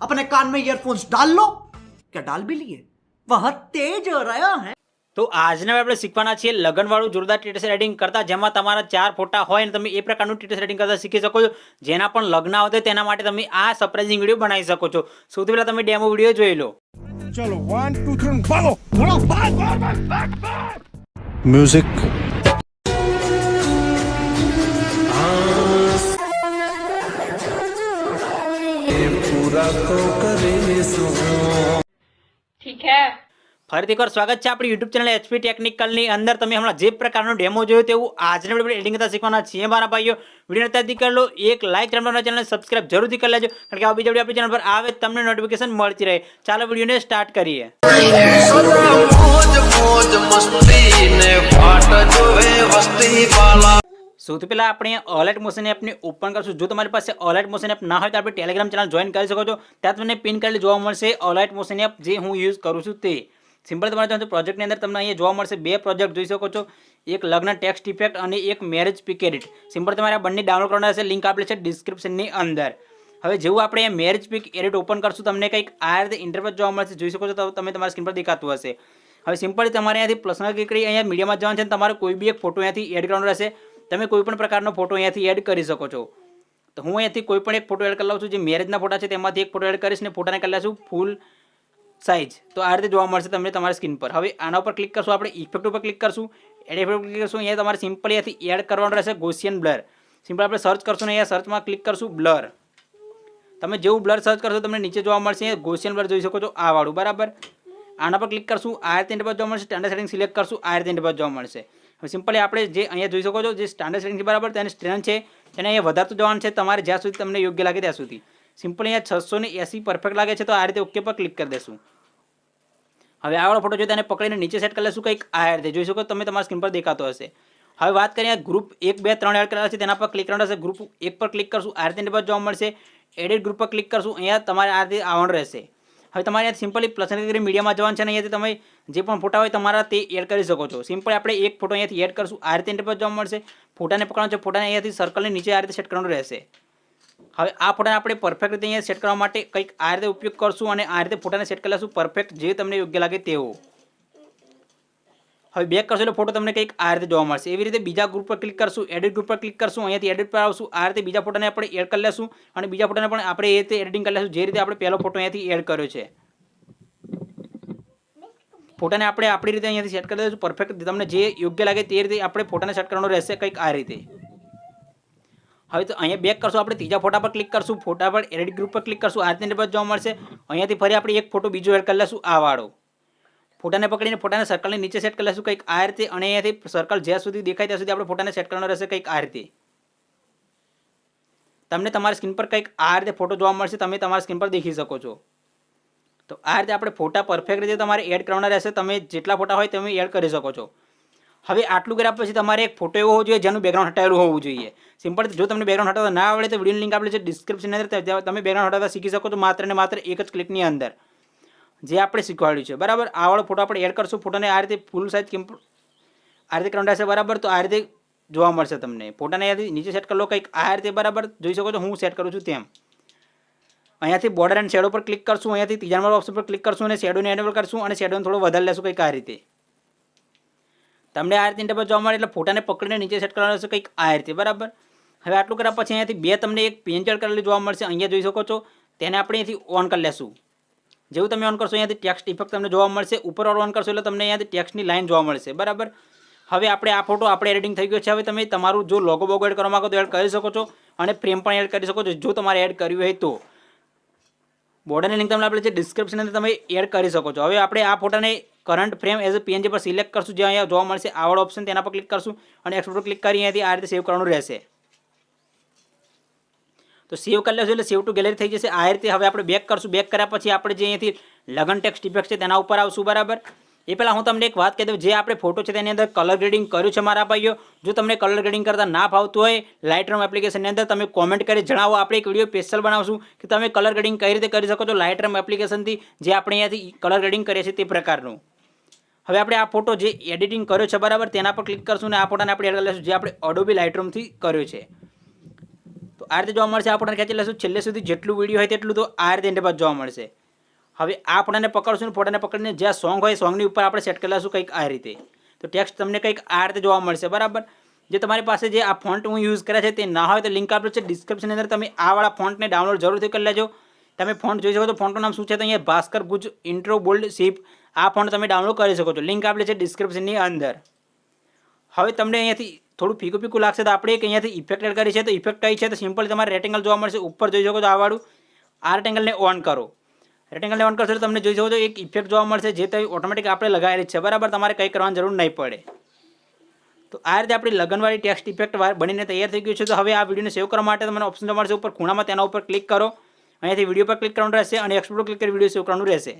अपने कान में ईयरफोन्स डाल लो क्या डाल भी लिए वह तेज हो रहा है તો આજના આપણે શીખવાના છીએ લગનવાળું જોરદાર ટેટસ રેડિંગ કરતા જેમાં તમારા ચાર ફોટા હોય અને તમે એ પ્રકારનું ટેટસ રેડિંગ કરતા શીખી શકો છો જેના પણ લગ્ન આવતા તેના માટે તમે આ સરપ્રાઇઝિંગ વિડીયો બનાવી શકો છો સૌથી પહેલા તમે ડેમો વિડીયો જોઈ લો चलो वन टू थ्री भागो बोलो ઠીક હે. ફરીથી એકવાર સ્વાગત છે આપણી યુટ્યુબ ચેનલ એચપી ટેકનિકલની અંદર. તમે હમણાં જે પ્રકારનો ડેમો જોયો તેવું આજના વીડિયો એડિટિંગ કરતા શીખવાના છીએ. મારા ભાઈઓ વીડિયો અત્યારથી કરી લો. એક લાઇક તમારા ચેનલને સબસ્ક્રાઇબ જરૂરથી કરી લેજો. કારણ કે આ બીજા આપણી ચેનલ પર આવે તમને નોટિફિકેશન મળતી રહે. ચાલો વિડીયોને સ્ટાર્ટ કરીએ. મોજ મોજ મસ્ત સૌથી પહેલાં આપણે ઓલેટ મોશન એપને ઓપન કરશું. જો તમારી પાસે ઓલેટ મોશન એપ ના હોય તો આપણે ટેલિગ્રામ ચેનલ જોઈન કરી શકો છો. ત્યાં તમને પિન કરેલી જોવા મળશે ઓલેટ મોશન એપ જે હું યુઝ કરું છું તે. સિમ્પલ તમારે ત્યાં પ્રોજેક્ટની અંદર તમને અહીંયા જોવા મળશે બે પ્રોજેક્ટ જોઈ શકો છો. એક લગ્ન ટેક્સ્ટ ઇફેક્ટ અને એક મેરેજ પિકેડિટ સિમ્પલ તમારે આ બંને ડાઉનલોડ કરવાના હશે લિંક આપેલી છે ડિસ્ક્રિપ્શનની અંદર. હવે જેવું આપણે મેરેજ પિક એડિટ ઓપન કરશું, તમને કંઈક આ રીતે ઇન્ટરફેસ જોવા મળશે, જોઈ શકો છો તો તમે તમારા સ્ક્રીન પર દેખાતું હશે. હવે સિમ્પલી તમારે અહીંયાથી પર્સનલ ક્લિક કરી અહીંયા મીડિયામાં જવાનું છે તમારે કોઈ બી એક ફોટો અહીંયાથી એડ કરવાનો રહેશે. તમે કોઈપણ પ્રકારનો ફોટો અહીંયાથી એડ કરી શકો છો. તો હું અહીંયાથી કોઈ પણ એક ફોટો એડ કરી છું, જે મેરેજના ફોટા છે, તેમાંથી એક ફોટો એડ કરીશ ને ફોટાને કરી લઈશું ફૂલ સાઇઝ તો આ રીતે જોવા મળશે તમને તમારી સ્ક્રીન પર. હવે આના ઉપર ક્લિક કરશું આપણે ઇફેક્ટ ઉપર ક્લિક કરશું. એડ ઇફેક્ટ ક્લિક કરશું, અહીંયા તમારે સિમ્પલ અહીંયાથી એડ કરવાનું રહેશે ગોસિયન બ્લર સિમ્પલ આપણે સર્ચ કરશું ને અહીંયા સર્ચમાં ક્લિક કરશું બ્લર તમે જેવું બ્લર સર્ચ કરશો તમને નીચે જોવા મળશે, અહીંયા ગોસિયન બ્લર જોઈ શકો છો, આ વાળું, બરાબર? આના પર ક્લિક કરશું, આ રીતે ઇન્ટરફેસ જોવા મળશે સ્ટાન્ડર્ડ સેટિંગ સિલેક્ટ કરશું, આ રીતે જોવા મળશે. સિમ્પલી આપણે જે અહીંયા જોઈ શકો છો, જે સ્ટાન્ડર્ડ સેટિંગ છે બરાબર, તેની સ્ટ્રેન્થ છે. તેને અહીંયા વધારતું જવાનું છે તમારે જ્યાં સુધી તમને યોગ્ય લાગે ત્યાં સુધી. સિમ્પલી અહીંયા છસો ને એસી પરફેક્ટ લાગે છે તો આ રીતે ઓકે પર ક્લિક કરી દેશું. હવે આ ફોટો જો તેને પકડીને નીચે સેટ કરી લેશું કંઈક આ રીતે. જોઈ શકો તમે તમારા સ્ક્રીન પર દેખાતો હશે. હવે વાત કરીએ ગ્રુપ એક, બે, ત્રણ એડ કરેલા છે, તેના પર ક્લિક કરવાનું હશે. ગ્રુપ એક પર ક્લિક કરશું, આ રીતે ઇન્ટરફેસ જોવા મળશે. એડિટ ગ્રુપ પર ક્લિક કરશું, અહીંયા તમારે આ રીતે આવવાનું રહેશે. હવે તમારે અહીંયા સિમ્પલી પસંદ કરી મીડિયામાં જવાનું છે અને અહીંયાથી તમે જે પણ ફોટા હોય તમારા તે એડ કરી શકો છો. સિમ્પલી આપણે એક ફોટો અહીંયાથી એડ કરશું, આ રીતે ઇન્ટરફેસ જોવા મળશે. ફોટાને પકડવાનો છે, ફોટાને અહીંયાથી સર્કલની નીચે આ રીતે સેટ કરવાનું રહેશે. હવે આ ફોટાને આપણે પરફેક્ટ રીતે અહીંયા સેટ કરવા માટે કંઈક આ રીતે ઉપયોગ કરશું અને આ રીતે ફોટાને સેટ કરી લઈશું પરફેક્ટ જે તમને યોગ્ય લાગે તેવો. હવે બેક કરશો એટલે ફોટો તમને કંઈક આ રીતે જોવા મળશે. એવી રીતે બીજા ગ્રુપ પર ક્લિક કરશું એડિટ ગ્રુપ પર ક્લિક કરશું, અહીંયાથી એડિટ પર આવશું. આ રીતે બીજા ફોટોને આપણે એડ કરી લેશું અને બીજા ફોટોને પણ આપણે એ રીતે એડિટિંગ કરી લેશું. જે રીતે આપણે પહેલો ફોટો અહીંયાથી એડ કર્યો છે. ફોટાને આપણે આપણી રીતે અહીંયાથી સેટ કરી દઈશું. પરફેક્ટ તમને જે યોગ્ય લાગે તે રીતે આપણે ફોટાને સેટ કરવાનો રહેશે કંઈક આ રીતે. હવે તો અહીંયા બેક કરશું. આપણે ત્રીજા ફોટા પર ક્લિક કરશું. ફોટા પર એડિટ ગ્રુપ પર ક્લિક કરશું. આ રીતે જોવા મળશે. અહીંયાથી ફરી આપણે એક ફોટો બીજો એડ કરી લેશું. આ વાળો. ફોટાને પકડીને ફોટાને સર્કલની નીચે સેટ કરી લઈશું કંઈક આ રીતે અને અહીંયાથી સર્કલ જ્યાં સુધી દેખાય ત્યાં સુધી આપણે ફોટાને સેટ કરવાનો રહેશે કંઈક આ રીતે. તમને તમારી સ્ક્રીન પર કંઈક આ રીતે ફોટો જોવા મળશે, તમે તમારી સ્ક્રીન પર દેખી શકો છો. તો આ રીતે આપણે ફોટા પરફેક્ટ રીતે તમારે એડ કરવાના રહેશે, તમે જેટલા ફોટા હોય તમે એડ કરી શકો છો. હવે આટલું કર્યા પછી તમારે એક ફોટો એવો હોવો જોઈએ જેનું બેકગ્રાઉન્ડ હટાવેલું હોવું જોઈએ. સિમ્પલ જો તમને બેકગ્રાઉન્ડ હટાવતા ના આવડે તો વીડિયો લિંક આપણે છે ડિસ્ક્રિપ્શનની અંદર તમે બેકગ્રાઉન્ડ હટાવતા શીખી શકો છો, માત્ર ને માત્ર એક જ ક્લિકની અંદર. જે આપણે શીખવાડ્યું છે. બરાબર? આવાળો ફોટો આપણે એડ કરશું. ફોટોને આ રીતે ફૂલ સાઇઝ કેમ આ રીતે કરવાનું બરાબર? તો આ રીતે જોવા મળશે તમને. ફોટાને અહીંયાથી નીચે સેટ કરી લો કંઈક. આ રીતે બરાબર જોઈ શકો છો. હું સેટ કરું છું તેમ. અહીંયાથી બોર્ડર એન્ડ શેડો પર ક્લિક કરશું. અહીંયાથી ત્રીજા નંબર ઓપ્શન પર ક્લિક કરશું અને શેડોને એનેબલ કરશું અને શેડોને થોડો વધારે લેશું કંઈક આ રીતે. તમને આ રીતે ઇન્ટરફેસ જોવા મળે એટલે ફોટાને પકડીને નીચે સેટ કરવાનો રહેશે કંઈક આ રીતે. બરાબર? હવે આટલું કર્યા પછી અહીંયાથી બે તમને એક પેન્ચર કરેલી જોવા મળશે. અહીંયા જોઈ શકો છો. તેને આપણે અહીંયાથી ઓન કરી લેશું. જેવું તમે ઓન કરશો, અહીંયાથી ટેક્સ્ટ ઇફેક્ટ તમને જોવા મળશે. ઉપર ઓન કરશો એટલે તમને અહીંયાથી ટેક્સ્ટની લાઇન જોવા મળશે. બરાબર? હવે આપણે આ ફોટો આપણે એડિટિંગ થઈ ગયો છે. હવે તમે તમારું જો લોગો બોગો એડ કરવા માંગો તો એડ કરી શકો છો અને ફ્રેમ પણ એડ કરી શકો છો, જો તમારે એડ કર્યું હોય તો. બોર્ડરની લિંક તમને આપણે છે ડિસ્ક્રિપ્શન અંદર તમે એડ કરી શકો છો. હવે આપણે આ ફોટાને current frame as a PNG પર સિલેક્ટ કરશું જે અહીંયા જોવા મળશે આવડ ઓપ્શન તેના પર ક્લિક કરશું અને એક્સપોર્ટ પર ક્લિક કરી અહીંયાથી આ રીતે સેવ કરવાનું રહેશે. તો સેવ કરી લેશું એટલે સેવ ટુ ગેલેરી થઈ જશે. આ રીતે હવે આપણે બેક કરશું. બેક કર્યા પછી આપણે જે અહીંયાથી લગન ટેક્સ્ટ ઇફેક્ટ છે તેના ઉપર આવશું, બરાબર? એ પહેલાં હું તમને એક વાત કહી દઉં. જે આપણે ફોટો છે તેની અંદર કલર ગ્રેડિંગ કર્યું છે મારા ભાઈઓ. જો તમને કલર ગ્રેડિંગ કરતાં ના ફાવતું હોય લાઇટરૂમ એપ્લિકેશનની અંદર તમે કોમેન્ટ કરી જણાવો. આપણે એક વીડિયો સ્પેશિયલ બનાવશું કે તમે કલર ગ્રેડિંગ કઈ રીતે કરી શકો છો લાઇટરૂમ એપ્લિકેશનથી જે આપણે અહીંયાથી કલર ગ્રેડિંગ કરીએ છીએ તે પ્રકારનું. હવે આપણે આ ફોટો જે એડિટિંગ કર્યો છે, બરાબર? તેના પર ક્લિક કરશું અને આ ફોટાને આપણે એડ કરી લઈશું જે આપણે અડોબી લાઇટરૂમથી કર્યો છે. આ રીતે જોવા મળશે, આપણને ખેંચી લેશું છેલ્લે સુધી જેટલું વીડિયો હોય તેટલું તો આ રીતે ઇન્ટરફેસ જોવા મળશે. હવે આ ફોટાને પકડશું ફોટાને પકડીને જ્યાં સોંગ હોય સોંગની ઉપર આપણે સેટ કરી લઈશું કંઈક આ રીતે. તો ટેક્સ્ટ તમને કંઈક આ રીતે જોવા મળશે, બરાબર? જે તમારી પાસે જે આ ફોન્ટ હું યુઝ કર્યા છે તે ના હોય તો લિંક આપેલું છે ડિસ્ક્રિપ્શનની અંદર તમે આ વાળા ફોન્ટને ડાઉનલોડ જરૂરથી કરી લેજો. તમે ફોન્ટ જોઈ શકો તો ફોન્ટનું નામ શું છે તો અહીંયા Bhaskar Guj intro bold ship આ ફોન્ટ તમે ડાઉનલોડ કરી શકો છો. લિંક આપેલી છે ડિસ્ક્રિપ્શનની અંદર. હવે તમને અહીંયાથી થોડું ફીકું ફીકુ લાગશે તો આપણે એક અહીંયાથી ઇફેક્ટ એડ કરી છે. તો ઇફેક્ટ કઈ છે? તો સિમ્પલ તમારે રેટેંગલ જોવા મળશે. ઉપર જોઈ શકો તો આવાળું વાળું. આ રેટેંગલને ઓન કરો. રેટેંગલને ઓન કરશો તો તમને જોઈ શકો તો એક ઇફેક્ટ જોવા મળશે જે તે ઓટોમેટિક આપણે લગાવેલી છે. બરાબર? તમારે કંઈ કરવાની જરૂર નહીં પડે. તો આ રીતે આપણી લગનવાળી ટેક્સ્ટ ઇફેક્ટ બનીને તૈયાર થઈ ગયું છે. તો હવે આ વિડીયોને સેવ કરવા માટે તમને ઓપ્શન મળશે. ઉપર ખૂણામાં તેના ઉપર ક્લિક કરો. અહીંયાથી વીડિયો પર ક્લિક કરવાનું રહેશે અને એક્સપોર્ટ ક્લિક કરી વીડિયો સેવ કરવાનું રહેશે.